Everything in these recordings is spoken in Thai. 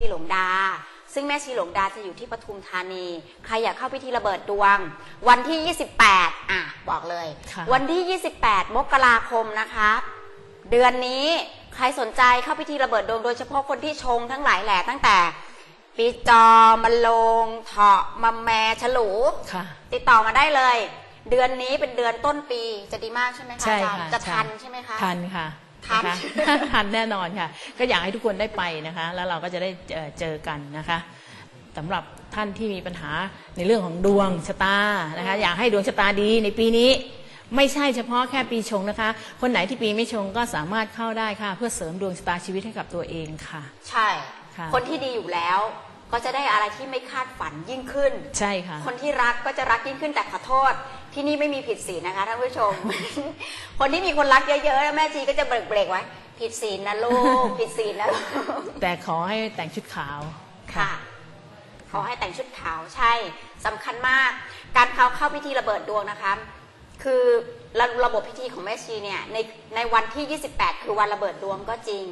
ชีหลวงดา ซึ่งแม่ชีหลวงดาจะอยู่ที่ปทุมธานี ใครอยากเข้าพิธีระเบิดดวง วันที่ 28 อะ บอกเลย ค่ะ วันที่ 28 มกราคมนะคะ เดือนนี้ใครสนใจเข้าพิธีระเบิดดวงโดยเฉพาะคนที่ชงทั้งหลายแหล่ตั้งแต่ ปีจอมันลง เถาะมัมแมฉลู ค่ะ ติดต่อมาได้เลย เดือนนี้เป็นเดือนต้นปีจะดีมากใช่ไหมคะใช่อาจารย์ค่ะจะใช่ทันใช่ไหมคะ ทันค่ะ ทันนะคะทันแน่นอนค่ะ ก็อยากให้ทุกคนได้ไปนะคะ แล้วเราก็จะได้เอ่อเจอกันนะคะสำหรับท่านที่มีปัญหาในเรื่องของดวงชะตานะคะ อยากให้ดวงชะตาดีในปีนี้ไม่ใช่เฉพาะแค่ปีชงนะคะ คนไหนที่ปีไม่ชงก็สามารถเข้าได้ค่ะ เพื่อเสริมดวงชะตาชีวิตให้กับตัวเองค่ะ ใช่ค่ะคนที่ดีอยู่แล้ว ก็จะได้อะไรที่ไม่คาดฝันยิ่งขึ้น ใช่ค่ะ คนที่รักก็จะรักยิ่งขึ้นแต่ขอโทษ ที่นี่ไม่มีผิดศีลนะคะท่านผู้ชม คนที่มีคนรักเยอะๆแล้วแม่ชีก็จะเบรกเบรกๆไว้ ผิดศีลนะลูกผิดศีลนะลูกแต่ขอให้แต่งชุดขาวค่ะขอให้แต่งชุดขาวใช่สำคัญมาก การเข้าเข้าพิธีระเบิดดวงนะคะ คือ ระระบบพิธีของแม่ชีเนี่ยในในวันที่ 28 คือวันระเบิดดวงก็จริง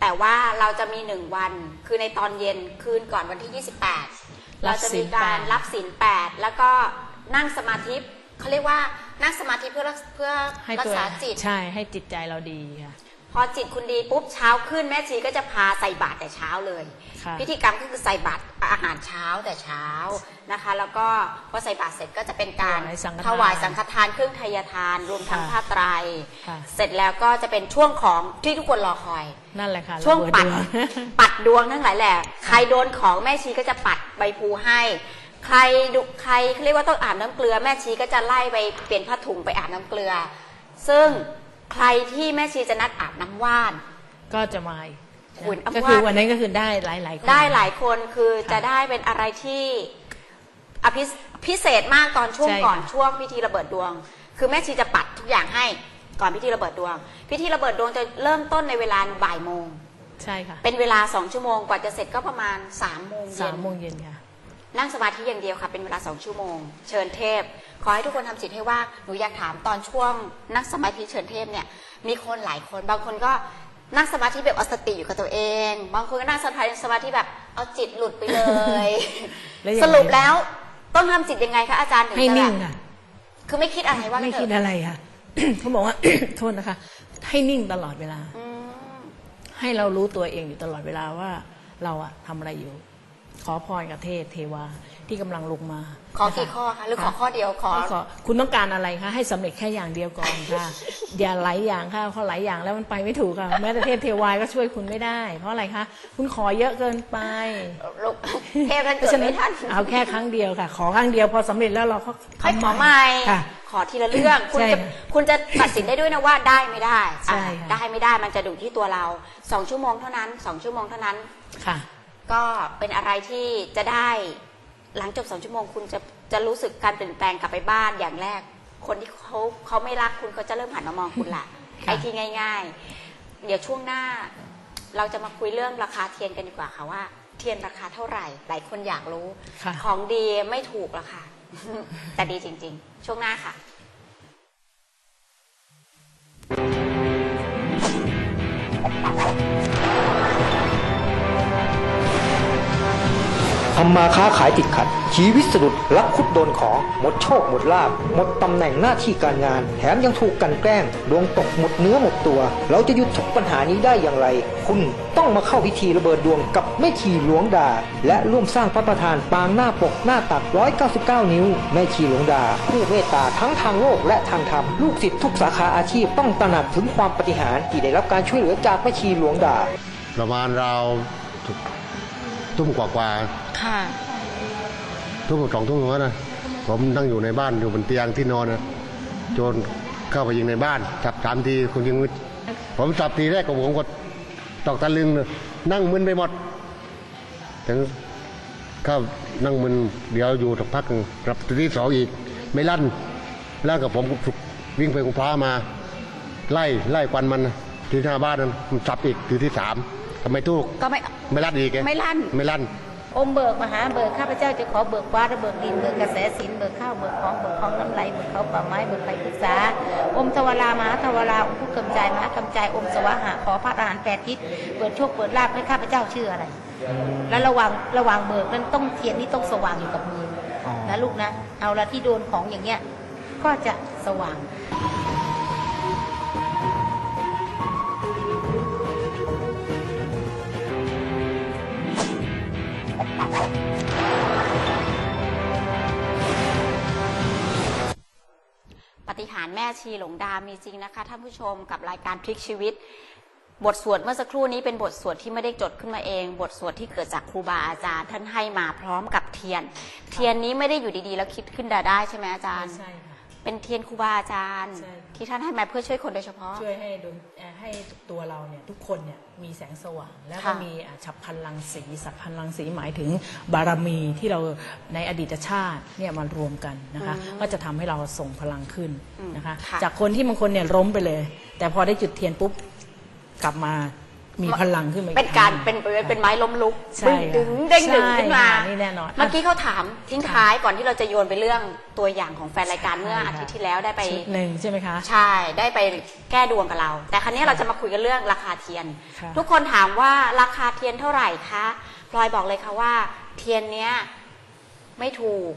แต่ว่าเราจะมีหนึ่งวันคือในตอนเย็นคืนก่อนวันที่ 28 เราจะมีการรับศีลแปดรับศีลแปดแล้วก็นั่งสมาธิเขาเรียกว่านั่งสมาธิเพื่อรักเพื่อให้รักตัวษาจิตใช่ให้จิตใจเราดีค่ะ พอจิตคุณดีปุ๊บเช้าขึ้นแม่ชีก็จะพาใส่บาตรแต่เช้าเลย ค่ะพิธีกรรมก็คือใส่บาตรอาหารเช้าแต่เช้านะคะ แล้วก็พอใส่บาตรเสร็จก็จะเป็นการถวายสังฆทานถวายสังฆทานเครื่องไทยทานรวมทั้งค่ะผ้าไตร ค่ะ เสร็จแล้วก็จะเป็นช่วงของที่ทุกคนรอคอย นั่นแหละค่ะช่วงระเบิปัดดวงปัดดวงทั้งหลายแหละ ใครโดนของแม่ชีก็จะปัดใบพลูให้ ใครดุใครเขาเรียกว่าต้องอาบน้ำเกลือแม่ชีก็จะไล่ไปเปลี่ยนผ้าถุงไปอาบน้ำเกลือ ซึ่ง ใครที่แม่ชีจะนัดอาบน้ำว่าน ก็จะมาอีกคุณอำก็ว่าคือวันนั้นก็คือได้หลายๆคน ได้หลายคนคือค่ะจะได้เป็นอะไรที่อภิพิเศษมากตอนช่วงใช่ค่ะก่อนช่วงพิธีระเบิดดวง คือแม่ชีจะปัดทุกอย่างให้ก่อนพิธีระเบิดดวง พิธีระเบิดดวงจะเริ่มต้นในเวลาบ่ายโมง ใช่ค่ะเป็นเวลาสองชั่วโมงกว่าจะเสร็จก็ประมาณสามโมงเย็สามนโมงเย็นค่ะ นั่งสมาธิอย่างเดียวค่ะ เป็นเวลาสองชั่วโมง เชิญเทพ ขอให้ทุกคนทำจิตให้ว่างหนูอยากถามตอนช่วง นั่งสมาธิเชิญเทพเนี่ยมีคนหลายคนบางคนก็นั่งสมาธิแบบเอาสติอยู่กับตัวเอง บางคนก็นั่งสมาธิสมาธิแบบเอาจิตหลุดไปเลยแล้วยังไงสรุปแล้วต้องทำจิตยังไงคะอาจารย์ถึงให้จะนิ่แบงบค่ะคือไม่คิดอะไรว่าไม่งั้นเถคิดอะอะไรค่ะเขาบอกว่าโทษนะคะ ให้นิ่งตลอดเวลาอืมให้เรารู้ตัวเองอยู่ตลอดเวลาว่า เราอะทำอะไรอยู่ ขอพรกับเทพเทวาที่กำลังลงมาขอกี่ข้อคะหรือขอข้อเดียวขอ ขอคุณต้องการอะไรคะให้สำเร็จแค่อย่างเดียวก่อนค่ะ อย่าหลายอย่างค่ะเพราะหลายอย่างแล้วมันไปไม่ถูกค่ะแม้แต่เทพเทวาก็ช่วยคุณไม่ได้ เพราะอะไรคะคุณขอเยอะเกินไปลูกเทพท่านเกิดไม่ทันเอาแค่ครั้งเดียวค่ะ ขอครั้งเดียวพอสำเร็จแล้วเราก็ค่อยขอใหม่ค่ะขอทีละเรื่องคุณใช่จะค่ะคุณจะตัดสินได้ด้วยนะว่าได้ไม่ได้ใช่อะค่ะได้ไม่ได้มันจะดูที่ตัวเราสองชั่วโมงเท่านั้นสองชั่วโมงเท่านั้นค่ะ ก็เป็นอะไรที่จะได้หลังจบสองชั่วโมงคุณจะจะรู้สึกการเปลี่ยนแปลงกลับไปบ้านอย่างแรก คนที่เขาเขาไม่รักคุณเขาจะเริ่มหันมามองคุณละค่ะไอ้ที่ง่าย ๆ เดี๋ยวช่วงหน้า เราจะมาคุยเรื่องราคาเทียนกันดีกว่าค่ะว่า เทียนราคาเท่าไหร่ หลายคนอยากรู้ค่ะของดีไม่ถูกหรอกค่ะ แต่ดีจริง ๆ ช่วงหน้าค่ะทำมาค้าขายติดขัด ชีวิตสะดุดลักคุดโดนของหมดโชคหมดลาบ หมดตำแหน่งหน้าที่การงาน แถมยังถูกกันแกล้ง ดวงตกหมดเนื้อหมดตัว เราจะหยุดทุกปัญหานี้ได้อย่างไร คุณต้องมาเข้าพิธีระเบิดดวงกับแม่ชีหลวงดา และร่วมสร้างพระประธานปางหน้าปกหน้าตัก 199 นิ้ว แม่ชีหลวงดา ผู้เมตตาทั้งทางโลกและทางธรรมลูกศิษย์ทุกสาขาอาชีพต้องตระหนักถึงความปฏิหารที่ได้รับการช่วยเหลือจากแม่ชีหลวงดา ประมาณเรา ทุ่มกว่ากว่าค่ะๆทุ่มสองทุ่มแล้วนะผมนั่งอยู่ในบ้านอยู่บนเตียงที่นอนนะโจรเข้าไปยิงในบ้านจับสามทีคุณยิงผมจับทีแรกกับผมก็ตอกตะลึงเลยนั่งมึนไปหมดถึงเข้านั่งมึนเดี๋ยวอยู่สักพักหนึ่งรับทีที่สองอีก ไม่ลั่นแล้วกับผมก็วิ่งไปกุพร้ามา ไล่ไล่ควันมันนะที่หน้าบ้านนั้นมันจับอีกทีที่สาม ทำไมทูกก็ไม่ไม่ลั่นอีกงไม่ลั่น ไม่ลั่นองค์เบิกมหาเบิกข้าพเจ้าจะขอเบิกฟ้าและเบิกดินเบิกกระแสสินเบิกข้าวเบิกของเบิกของน้ำไหลเบิกเขาป่าไม้เบิกไผ่ปรึกษา อมทวารามหาทวาราองค์ผู้กำจายมหากำจายอมสวะหะขอพระอรหันต์แปดทิศเปิดโชคเปิดลาภให้ข้าพเจ้าชื่ออะไร แล้วระวังระวังเบิกนั้นต้องเทียนนี่ต้องสว่างอยู่กับมือออนะลูกนะ เอาละที่โดนของอย่างเงี้ยก็จะสว่าง ฏิหารแม่ชีหลงดามีจริงนะคะท่านผู้ชมกับรายการพลิกชีวิต บทสวดเมื่อสักครู่นี้เป็นบทสวดที่ไม่ได้จดขึ้นมาเอง บทสวดที่เกิดจากครูบาอาจารย์ ท่านให้มาพร้อมกับเทียน เทียนนี้ไม่ได้อยู่ดีๆ แล้วคิดขึ้นได้ใช่ไหมอาจารย์ใช่ค่ะ เป็นเทียนครูบาอาจารย์ ใช่ ที่ท่านให้มาเพื่อช่วยคนโดยเฉพาะ ช่วยให้ดวงเอ่อให้ตัวเราเนี่ยทุกคนเนี่ยมีแสงสว่าง แล้วก็ค่ะมีอะฉับพลันรังสีสัพพลันรังสีหมายถึงบารมีที่เราในอดีตชาติเนี่ยมารวมกันนะคะ ก็จะทำให้เราส่งพลังขึ้นนะคะ ค่ะ จากคนที่บางคนเนี่ยล้มไปเลย แต่พอได้จุดเทียนปุ๊บกลับมา มีพลังขึ้นมาอีเป็นการคงหเป็นเป็นเป็นไม้ล้มลุกใช่ดึงค่ะดึงเด้งดึงใช่ขึ้นมาค่ะนี่แน่นอนเมื่อกี้เขาถามทิ้งท้ายก่อนที่เราจะโยนไปเรื่องตัวอย่างของแฟนรายการเมื่อใช่ค่ะ อาทิตย์ที่แล้วได้ไป ชุดหนึ่งใช่ไหมคะ ใช่ ได้ไปแก้ดวงกับเรา แต่ครั้นี้เราจะมาคุยกันเรื่องราคาเทียน ค่ะ ทุกคนถามว่าราคาเทียนเท่าไหร่คะพลอยบอกเลยค่ะว่า เทียนเนี้ยไม่ถูก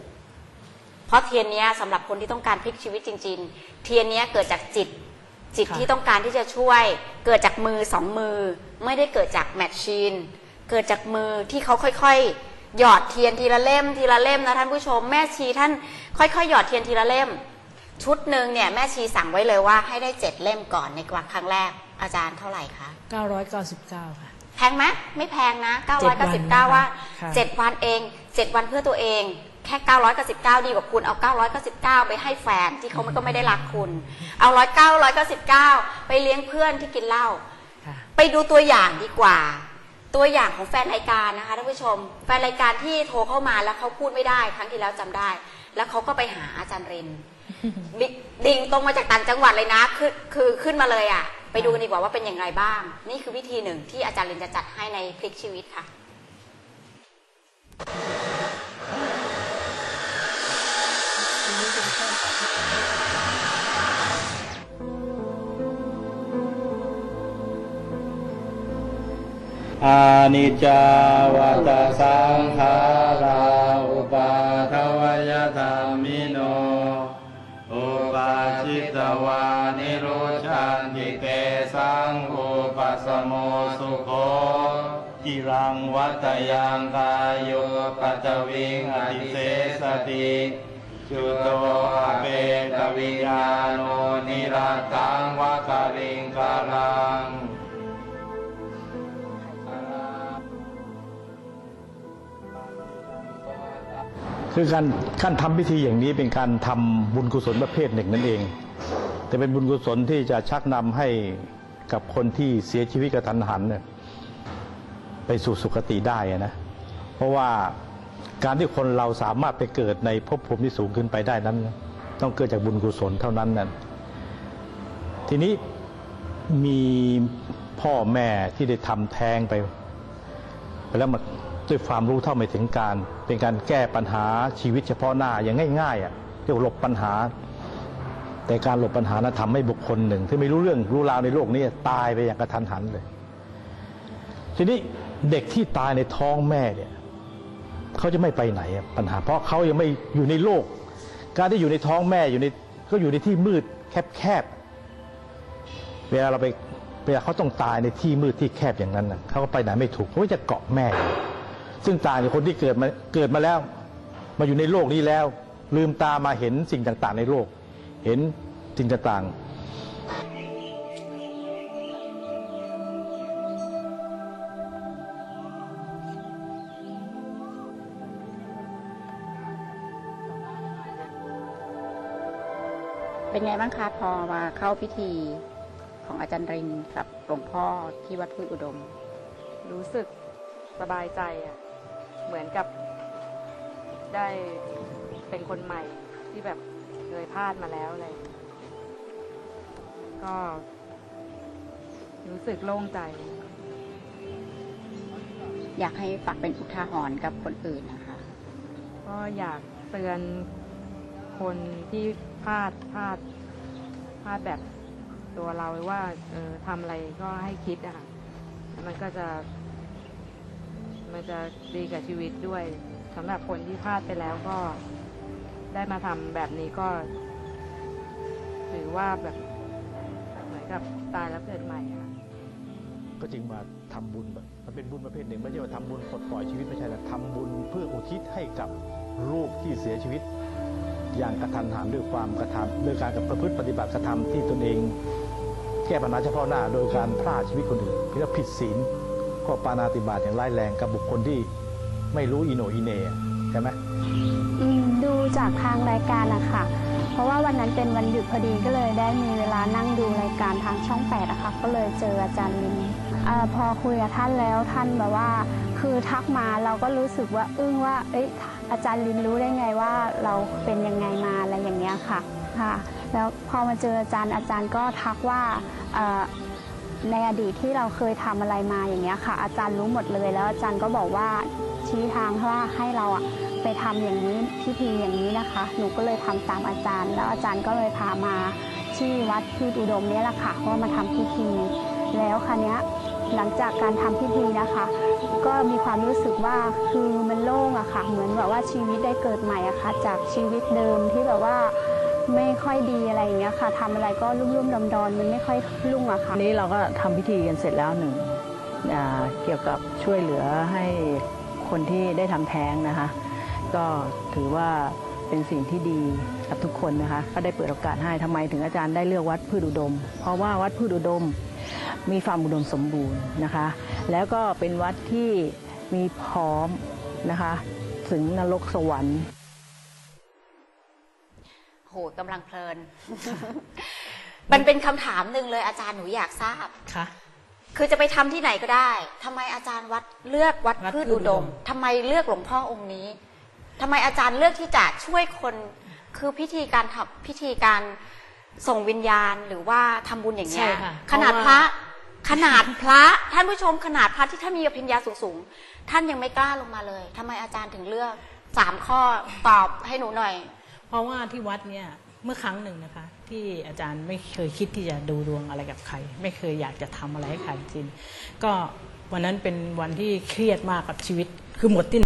เพราะเทียนเนี้ยสำหรับคนที่ต้องการพลิกชีวิตจริง ๆ เทียนเนี้ยเกิดจากจิต จิตค่ะที่ต้องการที่จะช่วยเกิดจากมือสองมือ ไม่ได้เกิดจากแมชชีน เกิดจากมือที่เขาค่อยๆ หยอดเทียนทีละเล่ม ทีละเล่มนะท่านผู้ชมแม่ชีท่านค่อยๆ หยอดเทียนทีละเล่ม ชุดหนึ่งเนี่ยแม่ชีสั่งไว้เลยว่าให้ได้เจ็ดเล่มก่อนในกว่าครั้งแรกอาจารย์เท่าไหร่คะ999ค่ะแพงไหมไม่แพงนะเจ็ดวันนะคะ999 ว่าค่ะ7วันเอง 7 วันเพื่อตัวเอง แค่ 999 ดีกว่าคุณเอา 999 ไปให้แฟนที่เขาก็ไม่ได้รักคุณ เอา109ไปเลี้ยงเพื่อนที่กินเหล้าค่ะไปดูตัวอย่างดีกว่า ตัวอย่างของแฟนรายการนะคะท่านผู้ชม แฟนรายการที่โทรเข้ามาแล้วเขาพูดไม่ได้ ครั้งที่แล้วจำได้ แล้วเขาก็ไปหาอาจารย์เรนดิดิ่งตรงมาจากต่างจังหวัดเลยนะคือคือขึ้นมาเลยอะ ไปดูกันดีกว่าว่าเป็นอย่างไรบ้าง นี่คือวิธีหนึ่งที่อาจารย์เรนจะจัดให้ในพลิกชีวิตค่ะ อานิจจาวัตสังขาราอุปาทวยธรรมิโน อุปาชิตวานิโรชันติเตสังอุปสมโมสุโคจิรังวัตยังกายโยปัจจวิงอติเสสติจุโตอเปตวิญาโนนิรัตตังวะคาริงคารัง คือการการทำพิธีอย่างนี้เป็นการทำบุญกุศลประเภทหนึ่งนั่นเอง แต่เป็นบุญกุศลที่จะชักนำให้กับคนที่เสียชีวิตกระทันหันเนี่ยไปสู่สุคติได้นะ เพราะว่าการที่คนเราสามารถไปเกิดในภพภูมิที่สูงขึ้นไปได้นั้น ต้องเกิดจากบุญกุศลเท่านั้นนั่นทีนี้มีพ่อแม่ที่ได้ทำแท้งไปไป แล้วมา ด้วยความรู้เท่าไม่ถึงการ เป็นการแก้ปัญหาชีวิตเฉพาะหน้าอย่างง่ายๆอะเรียกว่าหลบปัญหา แต่การหลบปัญหานั้นทำให้บุคคลหนึ่ง ที่ไม่รู้เรื่องรู้ราวในโลกนี้ตายไปอย่างกระทันหันเลย ทีนี้เด็กที่ตายในท้องแม่เนี่ยเขาจะไม่ไปไหนปัญหา เพราะเขายังไม่อยู่ในโลก การที่อยู่ในท้องแม่อยู่ในก็อยู่ในที่มืดแคบๆเวลาเราไปเวลาเขาต้องตายในที่มืดที่แคบอย่างนั้นเขาก็ไปไหนไม่ถูกเขาจะเกาะแม่ ซึ่งต่างจากคนที่เกิดมาเกิดมาแล้ว มาอยู่ในโลกนี้แล้ว ลืมตามาเห็นสิ่งต่างๆ ในโลก เห็นสิ่งต่างๆเป็นไงบ้างคะพอมาเข้าพิธีของอาจารย์รินกับหลวงพ่อที่วัดพืชอุดม รู้สึกสบายใจอะ เหมือนกับได้เป็นคนใหม่ที่แบบเคยพลาดมาแล้วอะไรก็รู้สึกโล่งใจ อยากให้ฝากเป็นอุทาหรณ์กับคนอื่นนะคะ ก็อยากเตือนคนที่พลาดพลาดพลาดแบบตัวเราว่าเออทำอะไรก็ให้คิดอะค่ะมันก็จะ มันจะดีกับชีวิตด้วยสำหรับคนที่พลาดไปแล้วก็ได้มาทำแบบนี้ก็ถือว่าแบบเหมือนกับตายแล้วเกิดใหม่ค่ะก็จึงมาทำบุญแบบมันเป็นบุญประเภทหนึ่งไม่ใช่ว่าทำบุญปลดปล่อยชีวิตไม่ใช่แต่ทำบุญเพื่ออุทิศให้กับลูกที่เสียชีวิต อย่างกระทันหันด้วยความกระทำด้วยการกับประพฤติปฏิบัติกระทำที่ตนเอง แก้ปัญหาเฉพาะหน้าโดยการพลาดชีวิตคนอื่นเรียกว่าผิดศีล ก็ปานาติบาตอย่างร้ายแรงกับบุคคลที่ไม่รู้อีโนอีเน่ใช่ไหมอืมดูจากทางรายการอะค่ะ เพราะว่าวันนั้นเป็นวันหยุดพอดีก็เลยได้มีเวลานั่งดูรายการทางช่องแปดอะค่ะก็เลยเจออาจารย์ลินอพอคุยกับท่านแล้วท่านแบบว่า คือทักมาเราก็รู้สึกว่าอึ้งว่าเอ้ยอาจารย์ลินรู้ได้ไงว่าเราเป็นยังไงมาอะไรอย่างเงี้ยค่ะค่ะ แล้วพอมาเจออาจารย์อาจารย์ก็ทักว่า ในอดีตที่เราเคยทำอะไรมาอย่างเงี้ยค่ะ อาจารย์รู้หมดเลย แล้วอาจารย์ก็บอกว่าชี้ทางว่าให้เราอะไปทำอย่างนี้พิธีอย่างนี้นะคะ หนูก็เลยทำตามอาจารย์ แล้วอาจารย์ก็เลยพามาที่วัดพืชอุดมเนี่ยแหละค่ะว่ามาทำพิธี แล้วคันนี้หลังจากการทำพิธีนะคะ ก็มีความรู้สึกว่าคือมันโล่งอะค่ะ เหมือนแบบว่าชีวิตได้เกิดใหม่อะค่ะ จากชีวิตเดิมที่แบบว่า ไม่ค่อยดีอะไรอย่างเงี้ยค่ะทำอะไรก็รุ่มๆดอนๆมันไม่ค่อยรุ่งอะค่ะนนี้เราก็ทำพิธีกันเสร็จแล้วหนึ่งอ่าเกี่ยวกับช่วยเหลือให้คนที่ได้ทำแท้งนะคะ ก็ถือว่าเป็นสิ่งที่ดีกับทุกคนนะคะ ก็ได้เปิดโอกาสให้ทำไมถึงอาจารย์ได้เลือกวัดพืชอุดม เพราะว่าวัดพืชอุดมมีความอุดมสมบูรณ์นะคะ แล้วก็เป็นวัดที่มีพร้อมนะคะ ถึงนรกสวรรค์ โหกำลังเพลิน มันเป็นคำถามหนึ่งเลยอาจารย์หนูอยากทราบค่ะ คือจะไปทำที่ไหนก็ได้ทำไมอาจารย์วัดเลือกวัดวัดพืชพืชอุอุดดมม ทำไมเลือกหลวงพ่อองค์นี้ทำไมอาจารย์เลือกที่จะช่วยคน คือพิธีการทำพิธีการส่งวิญญาณหรือว่าทำบุญอย่างเงี้ใช่ยค่ะขนาดเพพราะระว่าขนาดพระท่านผู้ชมขนาดพระที่ท่านมีอภิญญาสูงๆท่านยังไม่กล้าลงมาเลยทำไมอาจารย์ถึงเลือกสามข้อตอบให้หนูหน่อย เพราะว่าที่วัดเนี่ยเมื่อครั้งหนึ่งนะคะ ที่อาจารย์ไม่เคยคิดที่จะดูดวงอะไรกับใคร ไม่เคยอยากจะทำอะไรให้ใครจริงก็วันนั้นเป็นวันที่เครียดมากกับชีวิตคือหมดที่